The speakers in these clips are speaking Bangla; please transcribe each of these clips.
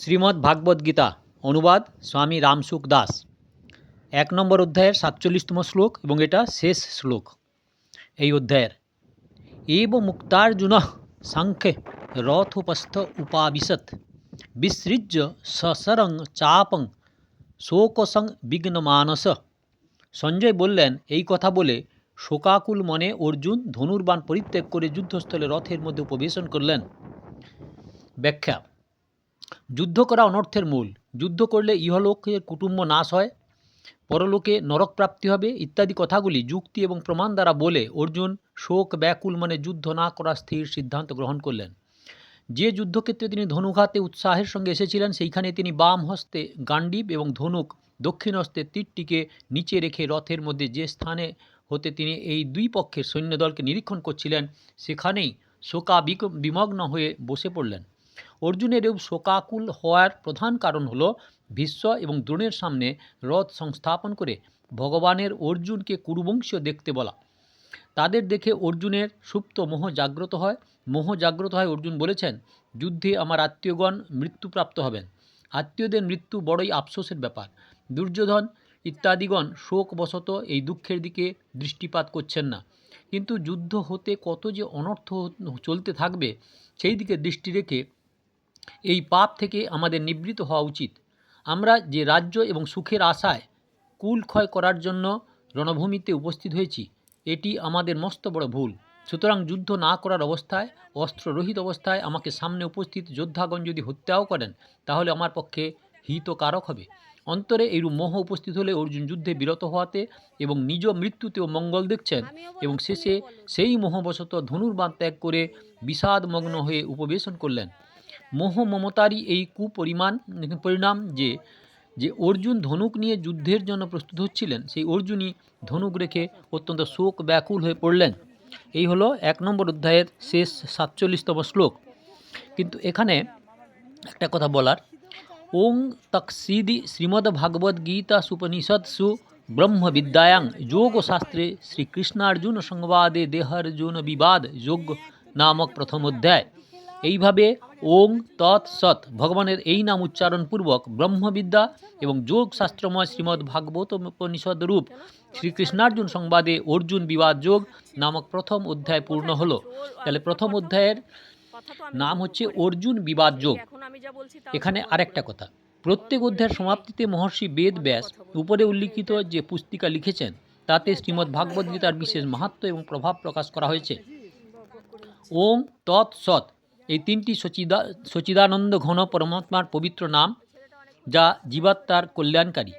শ্রীমদ্ ভাগবত গীতা, অনুবাদ স্বামী রামসুখ দাস। এক নম্বর অধ্যায়ের সাতচল্লিশতম শ্লোক এবং এটা শেষ শ্লোক। এই অধ্যায়ের, এব মুক্তার্জুন সাংখ্যে রথোপস্থ উপাবিশত বিসৃজ্য সসরং চাপং শোকসং বিঘ্নমানস। সঞ্জয় বললেন, এই কথা বলে শোকাকুল মনে অর্জুন ধনুর্বাণ পরিত্যাগ করে যুদ্ধস্থলে রথের মধ্যে উপবেশন করলেন। ব্যাখ্যা যুদ্ধ করা অনর্থের মূল। যুদ্ধ করলে ইহলোকের কুটুম্ব নাশ হয়, পরলোকে নরক প্রাপ্তি হবে ইত্যাদি কথাগুলি যুক্তি এবং প্রমাণ দ্বারা বলে অর্জুন শোক ব্যাকুল মানে যুদ্ধ না করার স্থির সিদ্ধান্ত গ্রহণ করলেন। যে যুদ্ধক্ষেত্রে তিনি ধনুঘাতে উৎসাহের সঙ্গে এসেছিলেন, সেইখানে তিনি বাম হস্তে গান্ডীব এবং ধনুক দক্ষিণ হস্তে তীরটিকে নিচে রেখে রথের মধ্যে যে স্থানে হতে তিনি এই দুই পক্ষের সৈন্যদলকে নিরীক্ষণ করছিলেন, সেখানেই শোকা বিমগ্ন হয়ে বসে পড়লেন। অর্জুনের এরূপ শোকাকুল হওয়ার প্রধান কারণ হলো ভীষ্ম এবং দ্রোণের সামনে রথ সংস্থাপন করে ভগবানের অর্জুনকে কুরুবংশীয় দেখতে বলা। তাদের দেখে অর্জুনের সুপ্ত মোহ জাগ্রত হয়। মোহ জাগ্রত হয় অর্জুন বলেছেন, যুদ্ধে আমার আত্মীয়গণ মৃত্যুপ্রাপ্ত হবেন। আত্মীয়দের মৃত্যু বড়ই আফসোসের ব্যাপার। দুর্যোধন ইত্যাদিগণ শোকবশত এই দুঃখের দিকে দৃষ্টিপাত করছেন না। কিন্তু যুদ্ধ হতে কত যে অনর্থ চলতে থাকবে, সেই দিকে দৃষ্টি রেখে এই পাপ থেকে আমাদের নিবৃত হওয়া উচিত। আমরা যে রাজ্য এবং সুখের আশায় কুল ক্ষয় করার জন্য রণভূমিতে উপস্থিত হয়েছি এটি আমাদের মস্ত বড় ভুল। সুতরাং যুদ্ধ না করার অবস্থায় অস্ত্ররহিত অবস্থায় আমাকে সামনে উপস্থিত যোদ্ধাগণ যদি হত্যাও করেন তাহলে আমার পক্ষে হিতকারক হবে। অন্তরে এইরূপ মোহ উপস্থিত হলে অর্জুন যুদ্ধে বিরত হওয়াতে এবং নিজ মৃত্যুতেও মঙ্গল দেখছেন এবং শেষে সেই মোহবশত ধনুর্বাণ ত্যাগ করে বিষাদমগ্ন হয়ে উপবেশন করলেন। মোহ মমতারই এই কুপরিমাণ পরিণাম যে যে অর্জুন ধনুক নিয়ে যুদ্ধের জন্য প্রস্তুত হচ্ছিলেন, সেই অর্জুনই ধনুক রেখে অত্যন্ত শোক ব্যাকুল হয়ে পড়লেন। এই হলো এক নম্বর অধ্যায়ের শেষ সাতচল্লিশতম শ্লোক। কিন্তু এখানে একটা কথা বলার। ওং তকসিদি শ্রীমদ্ ভাগবত গীতা সুপনিষৎসু ব্রহ্মবিদ্যায়াং যোগশাস্ত্রে শ্রীকৃষ্ণার্জুন সংবাদে দেহার্জুন বিবাদ যোগ নামক প্রথম অধ্যায়। এইভাবে ওং তৎ সৎ। ভগবানের এই নাম উচ্চারণপূর্বক ব্রহ্মবিদ্যা এবং যোগ শাস্ত্রময় শ্রীমদ্ ভাগবত উপনিষদ রূপ শ্রীকৃষ্ণার্জুন সংবাদে অর্জুন বিবাদ যোগ নামক প্রথম অধ্যায় পূর্ণ হলো। তাহলে প্রথম অধ্যায়ের নাম হচ্ছে অর্জুন বিবাদ যোগ। এখানে আরেকটা কথা। প্রত্যেক অধ্যায়ের সমাপ্তিতে মহর্ষি বেদ ব্যাস উপরে উল্লিখিত যে পুস্তিকা লিখেছেন, তাতে শ্রীমদ্ ভাগবত গীতার বিশেষ মাহাত্ম এবং প্রভাব প্রকাশ করা হয়েছে। ওম তৎ সৎ। এই তিনটি সচিদা, সচিদানন্দ ঘন পরমাত্মার পবিত্র নাম, যা জীবাত্মার কল্যাণকারী।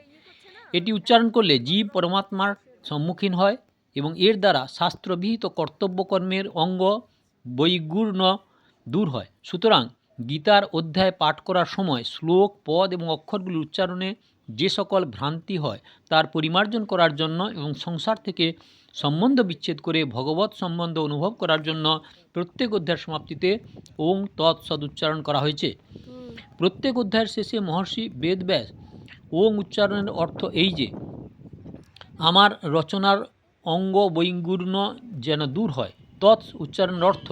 এটি উচ্চারণ করলে জীব পরমাত্মার সম্মুখীন হয় এবং এর দ্বারা শাস্ত্রবিহিত কর্তব্যকর্মের অঙ্গ বৈগুণ্য দূর হয়। সুতরাং গীতার অধ্যায় পাঠ করার সময় শ্লোক, পদ এবং অক্ষরগুলি উচ্চারণে যে সকল ভ্রান্তি হয়, তার পরিমার্জন করার জন্য এবং সংসার থেকে সম্বন্ধ বিচ্ছেদ করে ভগবত সম্বন্ধ অনুভব করার জন্য প্রত্যেক অধ্যায়ের সমাপ্তিতে ওং তৎ সদ উচ্চারণ করা হয়েছে। প্রত্যেক অধ্যায়ের শেষে মহর্ষি বেদব্যাস ওং উচ্চারণের অর্থ এই যে আমার রচনার অঙ্গ বৈগুণ্য যেন দূর হয়। তৎ উচ্চারণের অর্থ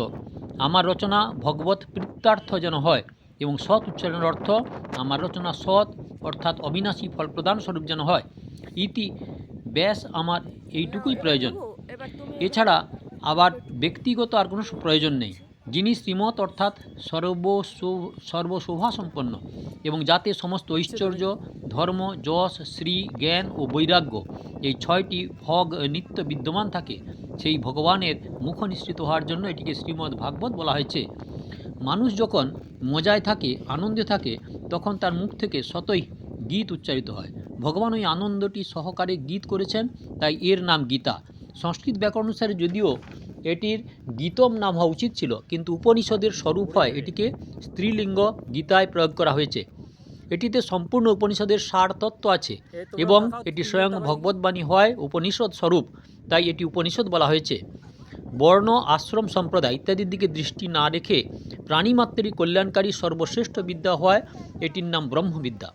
আমার রচনা ভগবত প্রীত্যার্থ যেন হয়। এবং সৎ উচ্চারণের অর্থ আমার রচনা সৎ অর্থাৎ অবিনাশী ফল প্রদান স্বরূপ যেন হয়। ইতি ব্যাস আমার এইটুকুই প্রয়োজন। এছাড়া আবার ব্যক্তিগত আর কোনো প্রয়োজন নেই। যিনি শ্রীমত অর্থাৎ সর্ব সর্বশোভা সম্পন্ন এবং যাতে সমস্ত ঐশ্বর্য ধর্ম যশ শ্রী জ্ঞান ও বৈরাগ্য এই ছয়টি ভগ নিত্য বিদ্যমান থাকে সেই ভগবানের মুখ নিঃসৃত হওয়ার জন্য এটিকে শ্রীমদ্ ভাগবত বলা হয়েছে। মানুষ যখন মজায় থাকে আনন্দে থাকে তখন তার মুখ থেকে সতই গীত উচ্চারিত হয়। ভগবান ওই আনন্দটি সহকারে গীত করেছেন, তাই এর নাম গীতা। সংস্কৃত ব্যাকরণ অনুসারে যদিও এটির গীতম নাম হওয়া উচিত ছিল, কিন্তু উপনিষদের স্বরূপ হয় এটিকে স্ত্রীলিঙ্গ গীতায় প্রয়োগ করা হয়েছে। এটিতে সম্পূর্ণ উপনিষদের সার তত্ত্ব আছে এবং এটি স্বয়ং ভগবদ্বাণী হয় উপনিষদ স্বরূপ, তাই এটি উপনিষদ বলা হয়েছে। বর্ণ, আশ্রম, সম্প্রদায় ইত্যাদির দিকে দৃষ্টি না রেখে প্রাণীমাত্রেরই কল্যাণকারী সর্বশ্রেষ্ঠ বিদ্যা হয় এটির নাম ব্রহ্মবিদ্যা।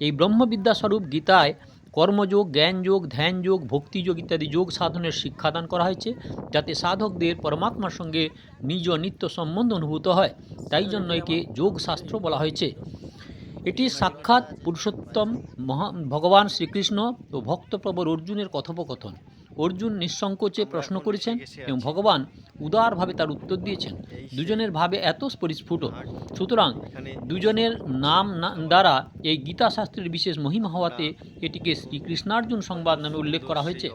এই ব্রহ্মবিদ্যাস্বরূপ গীতায় কর্মযোগ, জ্ঞানযোগ, ধ্যানযোগ, ভক্তিযোগ ইত্যাদি যোগ সাধনের শিক্ষাদান করা হয়েছে, যাতে সাধকদের পরমাত্মার সঙ্গে নিজ নিত্য সম্বন্ধ অনুভূত হয়। তাই জন্য একে যোগশাস্ত্র বলা হয়েছে। এটি সাক্ষাৎ পুরুষোত্তম মহা, ভগবান শ্রীকৃষ্ণ ও ভক্তপ্রবর অর্জুনের কথোপকথন। অর্জুন নিঃসংকোচে প্রশ্ন করেছেন এবং ভগবান উদারভাবে তার উত্তর দিয়েছেন। দুজনের ভাবে এত পরিস্ফুট সুতরাং দুজনের নাম দ্বারা এই গীতা শাস্ত্রের বিশেষ মহিমা হওয়াতে এটিকে শ্রীকৃষ্ণার্জুন সংবাদ নামে উল্লেখ করা হয়েছে।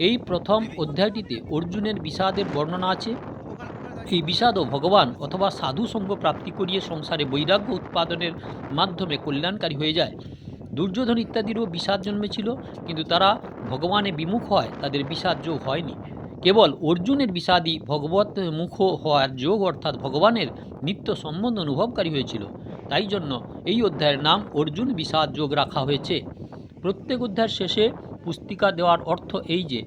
এই প্রথম অধ্যায়টিতে অর্জুনের বিষাদের বর্ণনা আছে। এই বিষাদও ভগবান অথবা সাধু সঙ্গ প্রাপ্তি করিয়ে সংসারে বৈরাগ্য উৎপাদনের মাধ্যমে কল্যাণকারী হয়ে যায়। দুর্যোধন ইত্যাদিরও বিষাদ জন্মেছিল, কিন্তু তারা ভগবানে বিমুখ হয়, তাদের বিষাদ যোগ হয়নি। কেবল অর্জুনের বিষাদই ভগবত মুখ হওয়ার যোগ, অর্থাৎ ভগবানের নিত্য সম্বন্ধ অনুভবকারী হয়েছিল। তাই জন্য এই অধ্যায়ের নাম অর্জুন বিষাদ যোগ রাখা হয়েছে। প্রত্যেক অধ্যায়ের শেষে পুস্তিকা দেওয়ার অর্থ এই যে,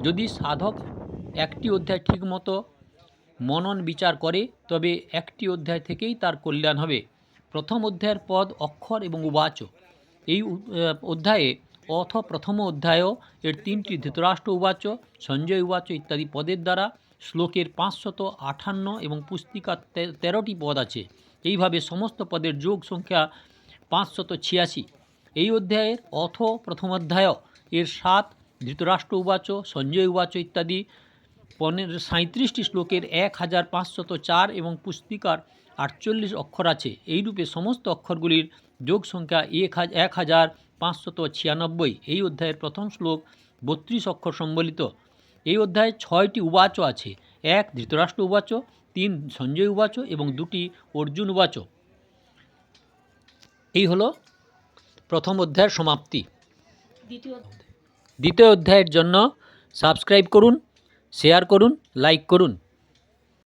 যদি সাধক একটি অধ্যায় ঠিকমতো মনন বিচার করে, তবে একটি অধ্যায় থেকেই তার কল্যাণ হবে। প্রথম অধ্যায়ের পদ অক্ষর এবং উবাচ। এই অধ্যায়ে অথ প্রথম অধ্যায়ও এর তিনটি ধৃতরাষ্ট্র উবাচ সঞ্জয় উবাচ ইত্যাদি পদের দ্বারা শ্লোকের পাঁচশত আটান্ন এবং পুস্তিকার তেরোটি পদ আছে। এইভাবে সমস্ত পদের যোগ সংখ্যা পাঁচশত ছিয়াশি। এই অধ্যায়ের অথ প্রথম অধ্যায় এর সাত ধৃতরাষ্ট্র উবাচ সঞ্জয় উবাচ ইত্যাদি পনেরো সাঁত্রিশটি শ্লোকের এক হাজার পাঁচশত চার এবং পুস্তিকার আটচল্লিশ অক্ষর আছে। এইরূপে সমস্ত অক্ষরগুলির যোগ সংখ্যা এক এক হাজার পাঁচশত ছিয়ানব্বই। এই অধ্যায়ের প্রথম শ্লোক বত্রিশ অক্ষর সম্বলিত। এই অধ্যায়ে ছয়টি উবাচ আছে। এক ধৃতরাষ্ট্র উবাচ তিন সঞ্জয় উবাচ এবং দুটি অর্জুন উবাচ। এই হলো প্রথম অধ্যায়ের সমাপ্তি। দ্বিতীয় দ্বিতীয় অধ্যায়ের জন্য সাবস্ক্রাইব করুন। শেয়ার করুন লাইক করুন।